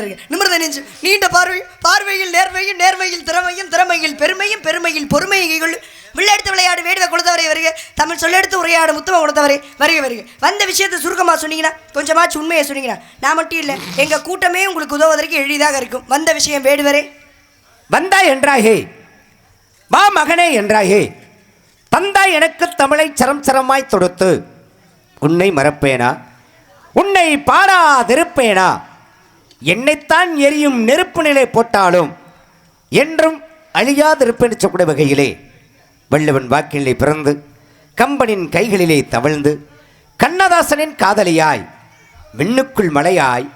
வருக நிமிர்ந்த நெஞ்சு. நீண்ட பார்வை பார்வையில் நேர்மையும் நேர்மையில் திறமையும் திறமையில் பெருமையும் பெருமையில் பொறுமைகள் விளையாடுத்து விளையாடு வேடுவை கொடுத்தவரை வருக. தமிழ் சொல்லெடுத்து உரையாடு முத்தமாக கொடுத்தவரை வருக வருக. வந்த விஷயத்தை சுருக்கமாக சொன்னீங்கன்னா கொஞ்சமாச்சும் உண்மையை சொன்னீங்கன்னா நான் மட்டும் இல்லை எங்கள் கூட்டமே உங்களுக்கு உதவுவதற்கு எளிதாக இருக்கும். வந்த விஷயம் வேடுவரே வந்தா என்றாயே. வா மகனே என்றாயே. தந்தா எனக்கு தமிழை சரம் சரமாய் தொடுத்து. உன்னை மறப்பேனா? உன்னை பாடாதிருப்பேனா என்னைத்தான் எரியும் நெருப்பு நிலை போட்டாலும் என்றும் அழியாதிருப்பேன் சொல்லக்கூடிய வகையிலே வள்ளுவன் வாக்கிலே பிறந்து கம்பனின் கைகளிலே தவழ்ந்து கண்ணதாசனின் காதலியாய் விண்ணுக்குள் மலையாய்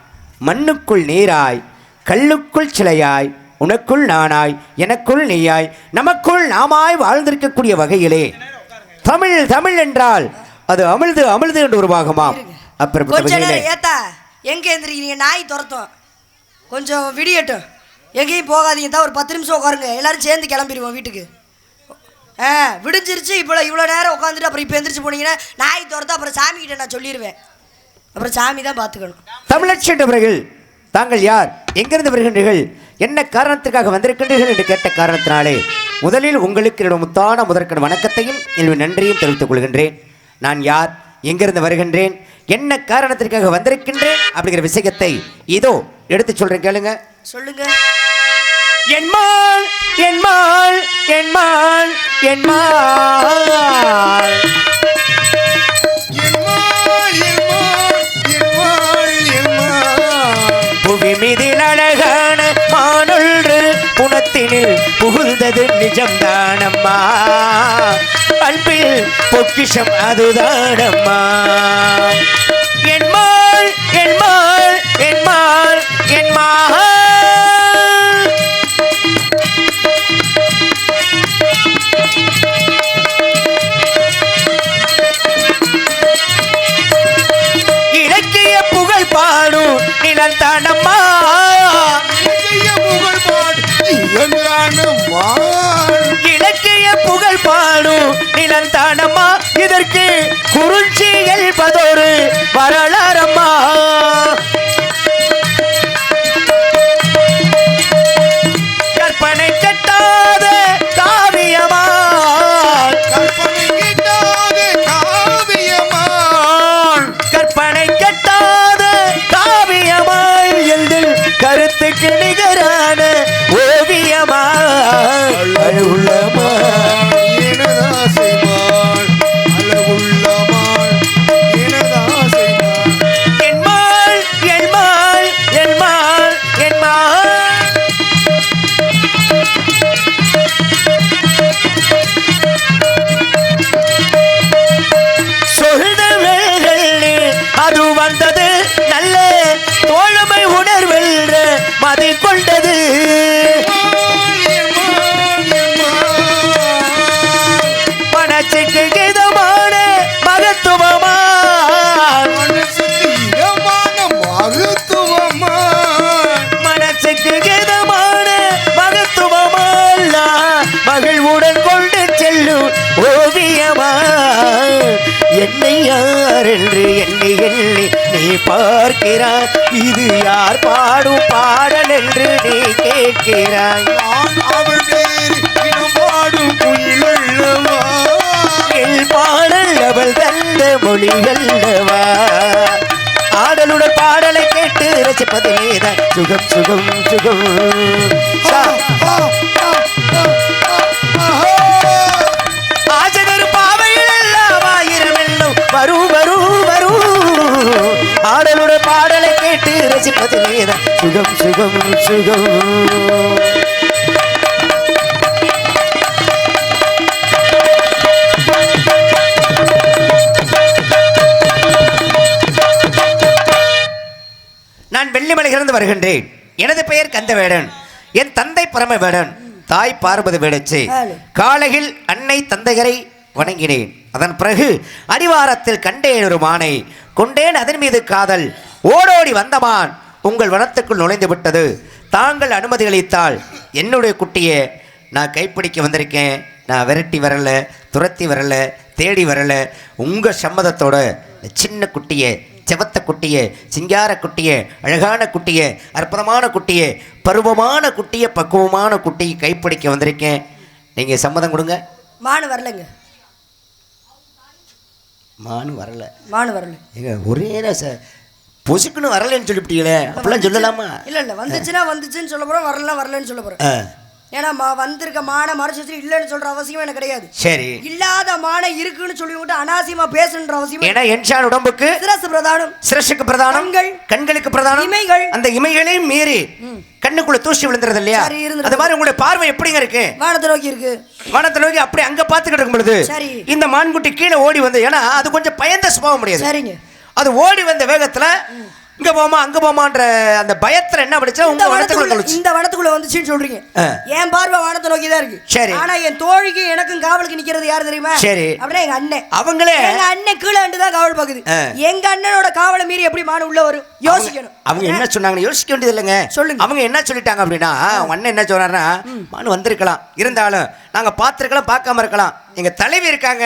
மண்ணுக்குள் நீராய் கல்லுக்குள் சிலையாய் உனக்குள் நானாய் எனக்குள் நீயாய் நமக்குள் நாமாய் வாழ்ந்திருக்கக்கூடிய வகையிலே தமிழ் தமிழ் என்றால் அது அமிழ்து அமிழ்து என்று உருவாகுமாம். அப்படிப்பட்ட எங்கே எந்திரிக்கிறீங்க? நாய் துரத்தும். கொஞ்சம் விடியட்டும். எங்கேயும் போகாதீங்க. தான் ஒரு பத்து நிமிஷம் உட்காருங்க. எல்லோரும் சேர்ந்து கிளம்பிடுவோம் வீட்டுக்கு. ஆ விடிஞ்சிருச்சு. இப்போ இவ்வளோ நேரம் உட்காந்துட்டு அப்புறம் இப்போ எந்திரிச்சு போனீங்கன்னா நாய் துரத்தா அப்புறம் சாமி நான் சொல்லிடுவேன் அப்புறம் சாமி தான் பார்த்துக்கணும். தமிழச்சி என்றவர்கள் தாங்கள் யார்? எங்கிருந்து வருகின்றீர்கள்? என்ன காரணத்திற்காக வந்திருக்கின்றீர்கள் என்று கேட்ட காரணத்தினாலே முதலில் உங்களுக்கு என்னோட முத்தான முதற்கண் வணக்கத்தையும் என்னுடைய நன்றியும் தெரிவித்துக் கொள்கின்றேன். நான் யார்? எங்கிருந்து வருகின்றேன்? என்ன காரணத்திற்காக வந்திருக்கின்றேன்? அப்படிங்கிற விஷயத்தை இதோ எடுத்து சொல்றேன் கேளுங்க. சொல்லுங்க. என்மாள் என்மாள் என்மாள் என்மாள் எம்மாள், எம்மாள், எம்மாள், அழகான மானொன்று புனத்தினில் புகுந்தது நிஜம்தானம்மா. அன்பில் பொக்கிஷம் அதுதானம்மா. என்மாள் என்மாள் என்மாள் என்மாள் இலக்கிய புகழ் பாடும் நிலந்தானம்மா. புகழ் பாடு நிலந்தானம்மா. இதற்கு குறிஞ்சிகள் பதொரு வரலாறம்மா. கற்பனை கட்டாத காவியமா கற்பனை கிட்டாத காவியமாய் எங்கள் கருத்துக்கு நிகரான ஓவியமா அழுள்ளமா மனசுக்கு கிதமான மகத்துவமா மனசுக்கு இதமான மகத்துவமல்ல. மகிழ்வுடன் கொண்டு செல்லும் ஓவியமா என்னை யார் என்று எண்ணி எண்ணி நீ பார்க்கிறாய். இது யார் பாடும் பாடல் என்று நீ கேட்கிறாய். நான் அவள் பாடும் புயல் எல் பாடல் அவள் தந்த மொழி அல்லவா ஆடலுடன் பாடலை கேட்டு ரசிப்பது சுகம் சுகம் சுகம். சா- ஆஜகர் பாவையில் எல்லாம் ஆயிரம் எண்ணம். வரும் வரும் வரும் ஆடலுடன் பாடலை கேட்டு ரசிப்பதிலேதான் சுகம் சுகம் சுகம். வெள்ளிமலையிலிருந்து வருகின்றேன். எனது பெயர் கந்தவேடன். என் தந்தை பரமவேடன். தாய் பார்வதி வேடச்சு. காலையில் அன்னை தந்தையரை வணங்கினேன். அதன் பிறகு அடிவாரத்தில் கண்டேன் ஒரு மானை. கொண்டேன் அதன் மீது காதல். ஓடோடி வந்தமான் உங்கள் வனத்துக்குள் நுழைந்து விட்டது. தாங்கள் அனுமதி அளித்தால் என்னுடைய குட்டியை நான் கைப்பிடிக்க வந்திருக்கேன். நான் விரட்டி வரல துரத்தி வரல தேடி வரல. உங்கள் சம்மதத்தோட சின்ன குட்டியை செவத்த குட்டியே சிங்கார குட்டியே அழகான குட்டியே அற்புதமான குட்டியே பருவமான குட்டியே பக்குவமான குட்டியை கைப்பிடிக்க வந்திருக்கேன். நீங்கள் சம்மதம் கொடுங்க. மானு வரலங்க. மானு வரல. மானு வரல. ஏங்க ஒரே சார். பொசுக்குன்னு வரலன்னு சொல்லிவிட்டீங்களே. அப்படிலாம் சொல்லலாமா? இல்ல இல்ல வந்துச்சுன்னா வந்துச்சுன்னு சொல்ல போறோம் வரலாம் வரலன்னு சொல்ல போறோம். ஆ. ஏன்னா மா- வந்திருக்க மானை மறைச்சு இல்லைன்னு சொல்ற அவசியம் எனக்கு கிடையாது. சரி. இல்லாத மானை இருக்குன்னு சொல்லி விட்டு அனாவசியமா பேசணுன்ற அவசியம் ஏன்னா என்ஷான் உடம்புக்கு சிரசு பிரதானம் சிரசுக்கு பிரதானம் கண்கள். கண்களுக்கு பிரதானம் இமைகள். அந்த இமைகளையும் மீறி கண்ணுக்குள்ள தூசி விழுந்துறது இல்லையா? அது மாதிரி உங்களுடைய பார்வை எப்படிங்க இருக்கு? வானத்தை நோக்கி இருக்கு. வானத்தை நோக்கி அப்படி அங்க பார்த்துக்கிட்டு இருக்கும் பொழுது. இந்த மான்குட்டி கீழே ஓடி வந்து ஏன்னா அது கொஞ்சம் பயந்த சுபாவம் முடியாது சரிங்க. அது ஓடி வந்த வேகத்துல இங்க போமா அங்க போமான்ற அந்த பயத்துல என்ன படிச்சா உங்க வனத்துக்குள்ள இந்த வனத்துக்குள்ள வந்துச்சுன்னு சொல்றீங்க. என் பார்வை வானத்தை நோக்கி தான் இருக்கு. சரி. ஆனா என் தோழிக்கு எனக்கும் காவலுக்கு நிக்கிறது யாரு தெரியுமா? சரி. அப்படின்னா எங்க அண்ணன் அவங்களே. எங்க அண்ணன் கீழே அண்டு தான் காவல் பாக்குது. எங்க அண்ணனோட காவலை மீறி எப்படி மானு உள்ள வரும்? யோசிக்கணும். அவங்க என்ன சொன்னாங்கன்னு யோசிக்க வேண்டியது இல்லைங்க. சொல்லுங்க. அவங்க என்ன சொல்லிட்டாங்க அப்படின்னா அவங்க அண்ணன் என்ன சொன்னாருன்னா மனு வந்திருக்கலாம். இருந்தாலும் நாங்க பார்த்திருக்கலாம் பார்க்காம இருக்கலாம். எங்க தலைவி இருக்காங்க.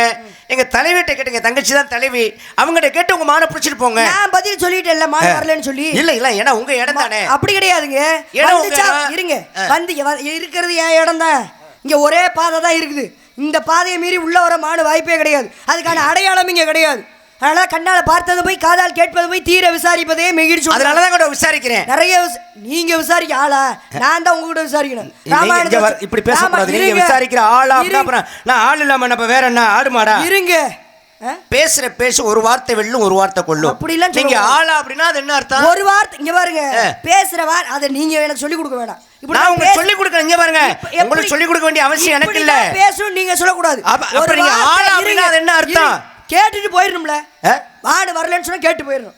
எங்க தலைவிட்ட கேட்டுங்க தங்கச்சி தான் தலைவி. அவங்ககிட்ட கேட்டு உங்க மான பிடிச்சிட்டு போங்க. நான் பதில் சொல்லிட்டேன்ல மானு வரலன்னு சொல்லி. இல்ல இல்ல ஏன்னா உங்க இடம் தானே. அப்படி கிடையாதுங்க. இடம் இருங்க. வந்து இருக்கிறது என் இடம் தான். இங்க ஒரே பாதை தான் இருக்குது. இந்த பாதையை மீறி உள்ள வர மாடு வாய்ப்பே கிடையாது. அதுக்கான அடையாளம் இங்க கிடையாது. அதனால கண்ணால பார்த்தது போய் காதால் கேட்பது போய் தீர விசாரிப்பதே மிகிழ்ச்சி அதனாலதான் கூட விசாரிக்கிறேன். நிறைய நீங்க விசாரிக்க ஆளா? நான் தான் உங்ககிட்ட விசாரிக்கணும். வர- இப்படி பேசக்கூடாது. நீங்க. விசாரிக்கிற ஆளா. அப்புறம் நான் ஆள் இல்லாம நம்ம வேற என்ன ஆடு மாடா இருங்க? பேசுற பேசு ஒரு வார்த்தை வெல்லும் ஒரு வார்த்தை கொள்ளும் அப்படிலாம் சொல்ல நீங்க. ஆளா அப்படின்னா அது என்ன அர்த்தம்? ஒரு வார்த்தை இங்க பாருங்க. பேசுற வார் அதை நீங்க எனக்கு சொல்லி கொடுக்க வேண்டாம் நான் தான் உங்களுக்கு பேச- சொல்லி கொடுக்கறேன் இங்க பாருங்க. உங்களுக்கு சொல்லி கொடுக்க வேண்டிய அவசியம் எனக்கு இல்ல. தான் பேசணும் நீங்க சொல்லக்கூடாது. அப்ப- நீங்க ஆளா அப்படின்னா. அது என்ன அர்த்தம்? கேட்டுட்டு போயிடணும்ல? மாடு வரலன்னு சொன்னா கேட்டு போயிடணும்.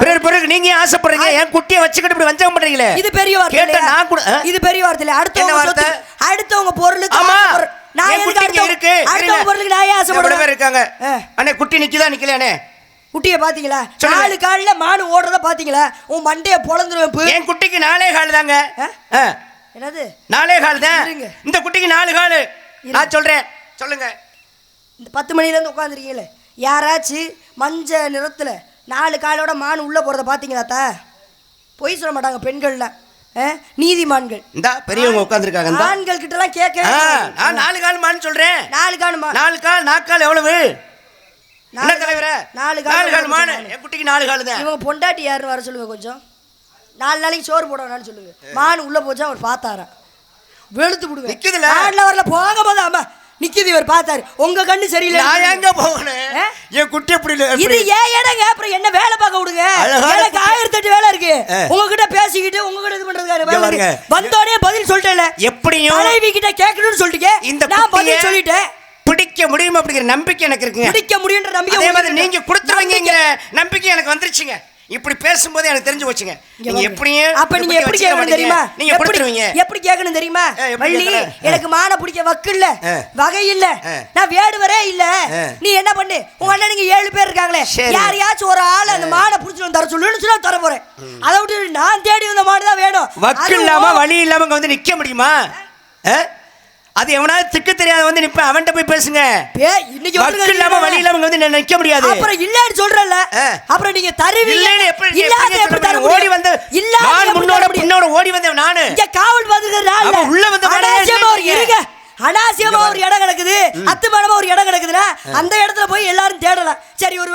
பிறகு பிறகு நீங்க ஆசைப்படுறீங்க? என் குட்டியை வச்சுக்கிட்டு இப்படி வஞ்சகம் பண்றீங்களே? இது பெரிய வார்த்தை? நான் கூட? இது பெரிய வார்த்தை இல்ல என்ன அடுத்தவங்க வார்த்தை? அடுத்தவங்க பொருளுக்கு ஆமா. நான் எதுக்கு இருக்கு. அடுத்தவங்க. பொருளுக்கு நான் ஆசைப்படுறேன்? இருக்காங்க. அண்ணே குட்டி நிக்குதா? நிக்கல அண்ணே குட்டிய பாத்தீங்களா. நாலு கால்ல மாடு ஓடுறத பாத்தீங்களா? உன் மண்டைய பொளந்துருவேன் இப்ப. என் குட்டிக்கு நாலே கால் தாங்க. என்னது? நாலே கால் தான். இந்த குட்டிக்கு நாலு கால். நான் சொல்றேன். சொல்லுங்க. இந்த பத்து மணில இருந்து உட்காந்துருக்கீங்களே? யாராச்சும் மஞ்ச நிறத்துல நாலு காலோட மான் உள்ள போறத பாத்தீங்களா தா பொய் சொல்ல மாட்டாங்க பெண்கள்ல? நீதிமான்கள். இந்த பெரியவங்க உட்காந்துருக்காங்க ஆண்கள் கிட்ட எல்லாம் கேட்க நான் நாலு கால் மான்னு சொல்றேன். நாலு கால் நாலு கால் நாக்கால் எவ்வளவு? நாலு- தலைவரே? நாலு கால் கால் மானு? என் குட்டிக்கு நாலு கால் தான். இவங்க பொண்டாட்டி யாருன்னு வர சொல்லுங்க கொஞ்சம். நாலு நாளைக்கு சோறு போட வேணாம்னு சொல்லுங்க. மான் உள்ள போச்சா அவர் பார்த்தாரா வெளுத்து விடுவேன். நிக்குதுல? மான்ல வரல போக போது நிக்குது இவர் பார்த்தாரு. உங்க கண்ணு சரியில்லை நான் எங்க போகணும் ஆ? என் குட்டி எப்படி இது ஏன் இடங்க அப்புறம் என்ன வேலை பார்க்க விடுங்க? எனக்கு ஆயிரத்தி எட்டு வேலை இருக்கு. உங்ககிட்ட பேசிக்கிட்டு உங்ககிட்ட இது. இருக்கு. வந்தோடனே பதில் சொல்லிட்டேன்ல. எப்படியும் தலைவி கிட்ட கேட்கணும்னு சொல்லிட்டீங்க. இந்த நான் பதில் சொல்லிட்டேன். பிடிக்க முடியும் அப்படிங்கிற நம்பிக்கை எனக்கு இருக்குங்க. பிடிக்க முடியுன்ற நம்பிக்கை அதே மாதிரி நீங்க. கொடுத்துருவீங்கிற நம்பிக்கை எனக்கு வந்துருச்சுங்க. இப்படி பேசும்போது எனக்கு தெரிஞ்சு போச்சுங்க இங்க நீங்க பாருங்க. எப்படியும் அப்ப நீங்க எப்படி கேட்கணும் தெரியுமா. நீங்க கொடுத்துருவீங்க எப்படி கேட்கணும் தெரியுமா வள்ளி. எனக்கு மான பிடிக்க வக்கு இல்ல. வகை இல்ல. நான் வேடுவரே இல்ல. நீ என்ன பண்ணு உங்க அண்ணன் நீங்க ஏழு பேர் இருக்காங்களே. யாரையாச்சும் ஒரு ஆள் அந்த மாடை புடிச்சு தர சொல்லுன்னு சொன்னா தர போறேன் அதை விட்டு நான் தேடி வந்த மாடு தான் வேணும் வக்கு இல்லாம வழி இல்லாம வந்து நிக்க முடியுமா? அது எவனாவது திக்கு தெரியாத வந்து நிப்ப அவன்கிட்ட போய் பேசுங்க. பே- இன்னைக்கு வக்கு இல்லாம வழி இல்லாம வந்து நிக்க முடியாது. அப்புறம் இல்லன்னு சொல்றல. அப்புறம் நீங்க தருவீங்க. இல்லாத எப்படி தர? ஓடி வந்து மான் எப்படி முன்னோட? பின்னோட ஓடி வந்தவன் நானு. இங்க காவல் அவன் உள்ள வந்து அனாவசியமா ஒரு. இருங்க. அனாவசியமா ஒரு இடம் கிடக்குது. அத்துமானமா ஒரு இடம் கிடக்குதுன்னா அந்த இடத்துல போய் எல்லாரும் தேடலாம். சரி ஒரு